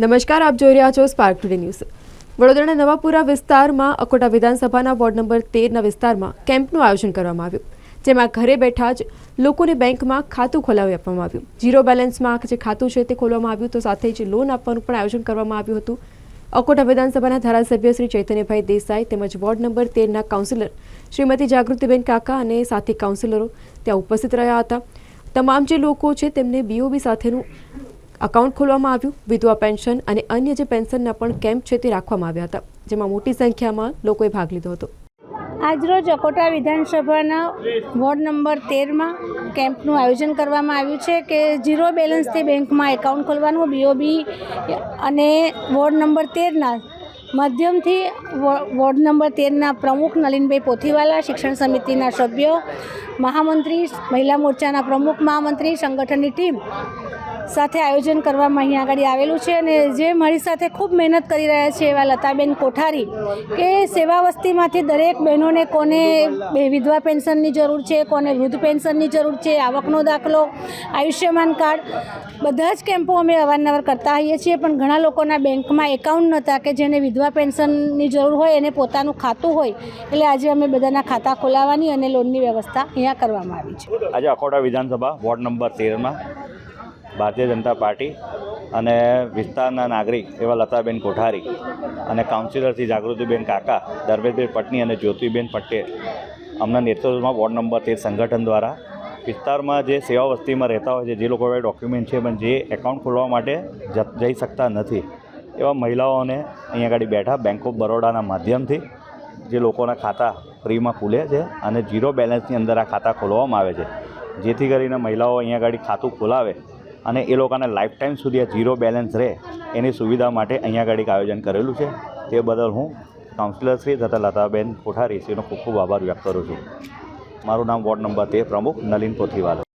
નમસ્કાર, આપ જોઈ રહ્યા છો સ્પાર્ક ટુડે ન્યૂઝ વડોદરાના નવાપુરા વિસ્તારમાં, અકોટા વિધાનસભાના વોર્ડ નંબર તેરના વિસ્તારમાં કેમ્પનું આયોજન કરવામાં આવ્યું, જેમાં ઘરે બેઠા જ લોકોને બેંકમાં ખાતું ખોલાવી આપવામાં આવ્યું. ઝીરો બેલેન્સમાં જે ખાતું છે તે ખોલવામાં આવ્યું, તો સાથે જ લોન આપવાનું પણ આયોજન કરવામાં આવ્યું હતું. અકોટા વિધાનસભાના ધારાસભ્ય શ્રી ચૈતન્યભાઈ દેસાઈ તેમજ વોર્ડ નંબર તેરના કાઉન્સિલર શ્રીમતી જાગૃતિબેન કાકા અને સાથી કાઉન્સિલરો ત્યાં ઉપસ્થિત રહ્યા હતા. તમામ જે લોકો છે તેમને બીઓબી સાથેનું અકાઉન્ટ ખોલવામાં આવ્યું, વિધવા પેન્શન અને અન્ય જે પેન્શનના પણ કેમ્પ છે તે રાખવામાં આવ્યા હતા, જેમાં મોટી સંખ્યામાં લોકોએ ભાગ લીધો હતો. આજરોજ અકોટા વિધાનસભાના વોર્ડ નંબર તેરમાં કેમ્પનું આયોજન કરવામાં આવ્યું છે કે ઝીરો બેલેન્સથી બેંકમાં એકાઉન્ટ ખોલવાનું બીઓબી અને વોર્ડ નંબર તેરના માધ્યમથી વોર્ડ નંબર તેરના પ્રમુખ નલિનભાઈ પોથીવાલા, શિક્ષણ સમિતિના સભ્યો, મહામંત્રી, મહિલા મોરચાના પ્રમુખ, મહામંત્રી, સંગઠનની ટીમ સાથે આયોજન કરવામાં અહીંયા આગળ આવેલું છે અને જે મારી સાથે ખૂબ મહેનત કરી રહ્યા છે એવા લતાબેન કોઠારી કે સેવા વસ્તીમાંથી દરેક બહેનોને કોને વિધવા પેન્શનની જરૂર છે, કોને વૃદ્ધ પેન્શનની જરૂર છે, આવકનો દાખલો, આયુષ્યમાન કાર્ડ, બધા જ કેમ્પો અમે અવારનવાર કરતા હોઈએ છીએ, પણ ઘણા લોકોના બેંકમાં એકાઉન્ટ નહોતા કે જેને વિધવા પેન્શનની જરૂર હોય એને પોતાનું ખાતું હોય, એટલે આજે અમે બધાના ખાતા ખોલાવવાની અને લોનની વ્યવસ્થા અહીંયા કરવામાં આવી છે. આજે અખોડા વિધાનસભા વોર્ડ નંબર તેરમાં ભારતીય જનતા પાર્ટી અને વિસ્તારના નાગરિક એવા લતાબેન કોઠારી અને કાઉન્સિલરથી જાગૃતિબેન કાકા ધર્મેશભાઈ પટની અને જ્યોતિબેન પટેલ અમના નેતૃત્વમાં વોર્ડ નંબર તેર સંગઠન દ્વારા વિસ્તારમાં જે સેવા વસ્તીમાં રહેતા હોય છે, જે લોકો ડોક્યુમેન્ટ છે, પણ જે એકાઉન્ટ ખોલવા માટે જઈ શકતા નથી, એવા મહિલાઓને અહીંયા આગળ બેઠા બેંક ઓફ બરોડાના માધ્યમથી જે લોકોના ખાતા ફ્રીમાં ખુલે છે અને ઝીરો બેલેન્સની અંદર આ ખાતા ખોલવામાં આવે છે. જેથી કરીને મહિલાઓ અહીંયા આગળ ખાતું ખોલાવે અને એ લોકોને લાઈફ ટાઈમ સુધી આ ઝીરો બેલેન્સ રહે એની સુવિધા માટે અહીંયા આગળ આયોજન કરેલું છે. તે બદલ હું કાઉન્સિલર શ્રી તથા લતાબેન કોઠારી શ્રીનો ખૂબ ખૂબ આભાર વ્યક્ત કરું છું. મારું નામ વોર્ડ નંબર તેર પ્રમુખ નલિન પોથીવાલા.